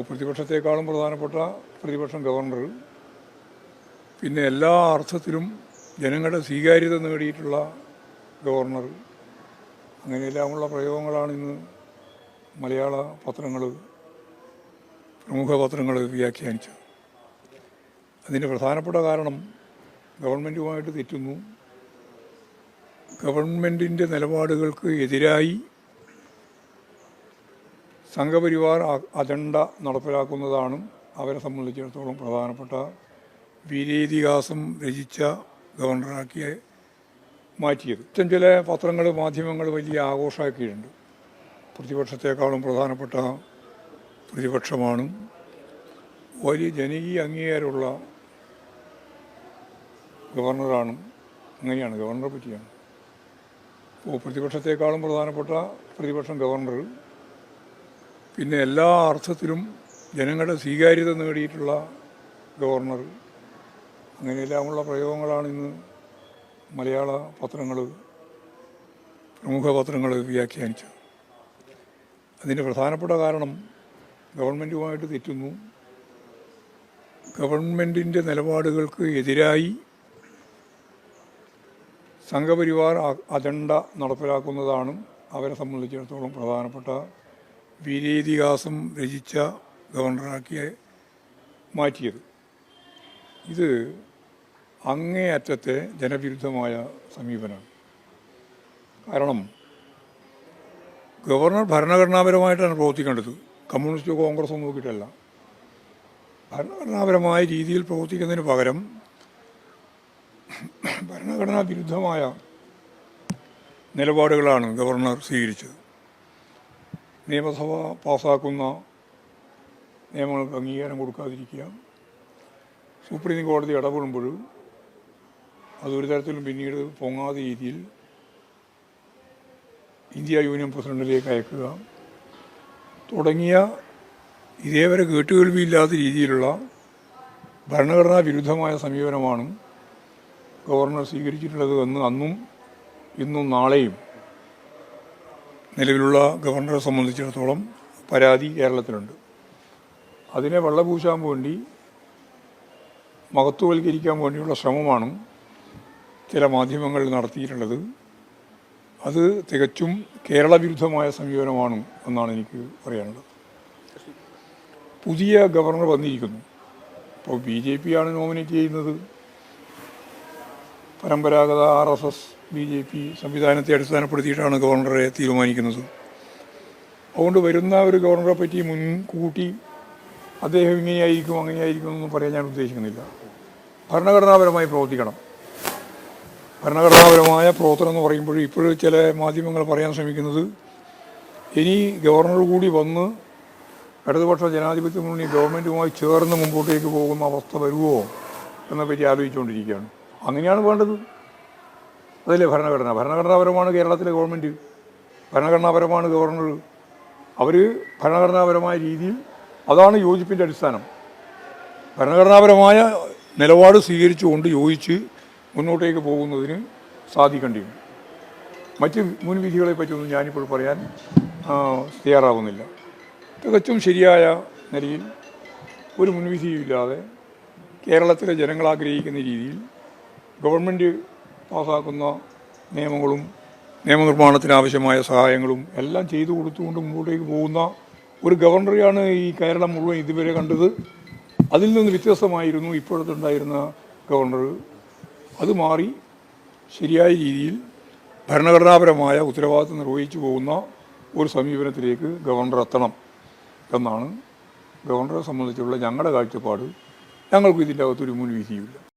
പ്രതിപക്ഷത്തെക്കാളും പ്രധാനപ്പെട്ട പ്രതിപക്ഷം ഗവർണർ. പിന്നെ എല്ലാ അർത്ഥത്തിലും ജനങ്ങളുടെ സ്വീകാര്യത നേടിയിട്ടുള്ള ഗവർണർ. അങ്ങനെയെല്ലാമുള്ള പ്രയോഗങ്ങളാണ് ഇന്ന് മലയാള പത്രങ്ങൾ പ്രമുഖ പത്രങ്ങൾ വ്യാഖ്യാനിച്ചത്. അതിന്റെ പ്രധാനപ്പെട്ട കാരണം ഗവൺമെന്റുമായിട്ട് തെറ്റുന്നു. ഗവൺമെന്റിന്റെ നിലപാടുകൾക്ക് എതിരായി സംഘപരിവാർ അജണ്ട നടപ്പിലാക്കുന്നതാണ് അവരെ സംബന്ധിച്ചിടത്തോളം പ്രധാനപ്പെട്ട വീരേതിഹാസം രചിച്ച ഗവർണറാക്കി മാറ്റിയത്. ഇത്തരം ചില പത്രങ്ങൾ മാധ്യമങ്ങൾ വലിയ ആഘോഷമാക്കിയിട്ടുണ്ട്. പ്രതിപക്ഷത്തെക്കാളും പ്രധാനപ്പെട്ട പ്രതിപക്ഷമാണ് വലിയ ജനകീയ അംഗീകാരമുള്ള ഗവർണറാണ്. അങ്ങനെയാണ് ഗവർണറെ പറ്റിയാണ്. ഇപ്പോൾ പ്രതിപക്ഷത്തെക്കാളും പ്രധാനപ്പെട്ട പ്രതിപക്ഷം ഗവർണർ. പിന്നെ എല്ലാ അർത്ഥത്തിലും ജനങ്ങളുടെ സ്വീകാര്യത നേടിയിട്ടുള്ള ഗവർണർ. അങ്ങനെയെല്ലാമുള്ള പ്രയോഗങ്ങളാണ് ഇന്ന് മലയാള പത്രങ്ങൾ പ്രമുഖ പത്രങ്ങൾ വ്യാഖ്യാനിച്ചത്. അതിന്റെ പ്രധാനപ്പെട്ട കാരണം ഗവൺമെന്റുമായിട്ട് തെറ്റുന്നു. ഗവൺമെന്റിന്റെ നിലപാടുകൾക്ക് എതിരായി സംഘപരിവാർ അജണ്ട നടപ്പിലാക്കുന്നതാണ് അവരെ സംബന്ധിച്ചിടത്തോളം പ്രധാനപ്പെട്ട വീരേതിഹാസം രചിച്ച ഗവർണറാക്കി മാറ്റിയത്. ഇത് അങ്ങേയറ്റത്തെ ജനവിരുദ്ധമായ സമീപനമാണ്. കാരണം ഗവർണർ ഭരണഘടനാപരമായിട്ടാണ് പ്രവർത്തിക്കേണ്ടത്. കമ്മ്യൂണിസ്റ്റ് കോൺഗ്രസ് നോക്കിയിട്ടല്ല. ഭരണഘടനാപരമായ രീതിയിൽ പ്രവർത്തിക്കുന്നതിന് പകരം ഭരണഘടനാ വിരുദ്ധമായ നിലപാടുകളാണ് ഗവർണർ സ്വീകരിച്ചത്. നിയമസഭ പാസ്സാക്കുന്ന നിയമങ്ങൾക്ക് അംഗീകാരം കൊടുക്കാതിരിക്കുക. സുപ്രീം കോടതി ഇടപെടുമ്പോൾ അതൊരു തരത്തിലും പിന്നീട് പൊങ്ങാത്ത രീതിയിൽ ഇന്ത്യ യൂണിയൻ പ്രസിഡന്റിലേക്ക് അയക്കുക. തുടങ്ങിയ ഇതേവരെ കേട്ടുകേൾവിയില്ലാത്ത രീതിയിലുള്ള ഭരണഘടനാ വിരുദ്ധമായ സമീപനമാണ് ഗവർണർ സ്വീകരിച്ചിട്ടുള്ളത് എന്ന് അന്നും ഇന്നും നാളെയും നിലവിലുള്ള ഗവർണറെ സംബന്ധിച്ചിടത്തോളം പരാതി കേരളത്തിലുണ്ട്. അതിനെ വെള്ളപൂശാൻ വേണ്ടി മഹത്വവൽക്കരിക്കാൻ വേണ്ടിയുള്ള ശ്രമമാണ് ചില മാധ്യമങ്ങൾ നടത്തിയിട്ടുള്ളത്. അത് തികച്ചും കേരള വിരുദ്ധമായ സമീപനമാണ് എന്നാണ് എനിക്ക് പറയാനുള്ളത്. പുതിയ ഗവർണർ വന്നിരിക്കുന്നു. ഇപ്പോൾ ബി ജെ പി ആണ് നോമിനേറ്റ് ചെയ്യുന്നത്. പരമ്പരാഗത R S S B J P സംവിധാനത്തെ അടിസ്ഥാനപ്പെടുത്തിയിട്ടാണ് ഗവർണറെ തീരുമാനിക്കുന്നത്. അതുകൊണ്ട് വരുന്ന ഒരു ഗവർണറെ പറ്റി മുൻകൂട്ടി അദ്ദേഹം ഇങ്ങനെയായിരിക്കും അങ്ങനെയായിരിക്കും എന്നൊന്നും പറയാൻ ഞാൻ ഉദ്ദേശിക്കുന്നില്ല. ഭരണഘടനാപരമായി പ്രവർത്തിക്കണം. ഭരണഘടനാപരമായ പ്രവർത്തനം എന്ന് പറയുമ്പോൾ ഇപ്പോഴും ചില മാധ്യമങ്ങൾ പറയാൻ ശ്രമിക്കുന്നത് ഇനി ഗവർണർ കൂടി വന്ന് ഇടതുപക്ഷ ജനാധിപത്യ മുന്നണി ഗവൺമെന്റുമായി ചേർന്ന് മുമ്പോട്ടേക്ക് പോകുന്ന അവസ്ഥ വരുമോ എന്നെപ്പറ്റി ആലോചിച്ചുകൊണ്ടിരിക്കുകയാണ്. അങ്ങനെയാണ് വേണ്ടത്. അതല്ലേ ഭരണഘടന? ഭരണഘടനാപരമാണ് കേരളത്തിലെ ഗവൺമെന്റ് ഭരണഘടനാപരമാണ് ഗവർണർ. അവർ ഭരണഘടനാപരമായ രീതിയിൽ അതാണ് യോജിപ്പിന്റെ അടിസ്ഥാനം. ഭരണഘടനാപരമായ നിലപാട് സ്വീകരിച്ചുകൊണ്ട് യോജിച്ച് മുന്നോട്ടേക്ക് പോകുന്നതിന് സാധിക്കേണ്ടിയും മറ്റ് മുൻവിധികളെ പറ്റിയൊന്നും ഞാനിപ്പോൾ പറയാൻ തയ്യാറാവുന്നില്ല. തികച്ചും ശരിയായ നിലയിൽ ഒരു മുൻവിധിയുമില്ലാതെ കേരളത്തിലെ ജനങ്ങൾ ആഗ്രഹിക്കുന്ന രീതിയിൽ ഗവൺമെന്റ് പാസ്സാക്കുന്ന നിയമങ്ങളും നിയമനിർമ്മാണത്തിന് ആവശ്യമായ സഹായങ്ങളും എല്ലാം ചെയ്തു കൊടുത്തുകൊണ്ട് മുമ്പോട്ടേക്ക് പോകുന്ന ഒരു ഗവർണറെയാണ് ഈ കേരളം മുഴുവൻ ഇതുവരെ കണ്ടത്. അതിൽ നിന്ന് വ്യത്യസ്തമായിരുന്നു ഇപ്പോഴത്തുണ്ടായിരുന്ന ഗവർണർ. അത് മാറി ശരിയായ രീതിയിൽ ഭരണഘടനാപരമായ ഉത്തരവാദിത്വം നിർവഹിച്ചു പോകുന്ന ഒരു സമീപനത്തിലേക്ക് ഗവർണർ എത്തണം എന്നാണ് ഗവർണറെ സംബന്ധിച്ചുള്ള ഞങ്ങളുടെ കാഴ്ചപ്പാട്. ഞങ്ങൾക്ക് ഇതിന്റെ അകത്തൊരു മുൻവിധിയുമില്ല.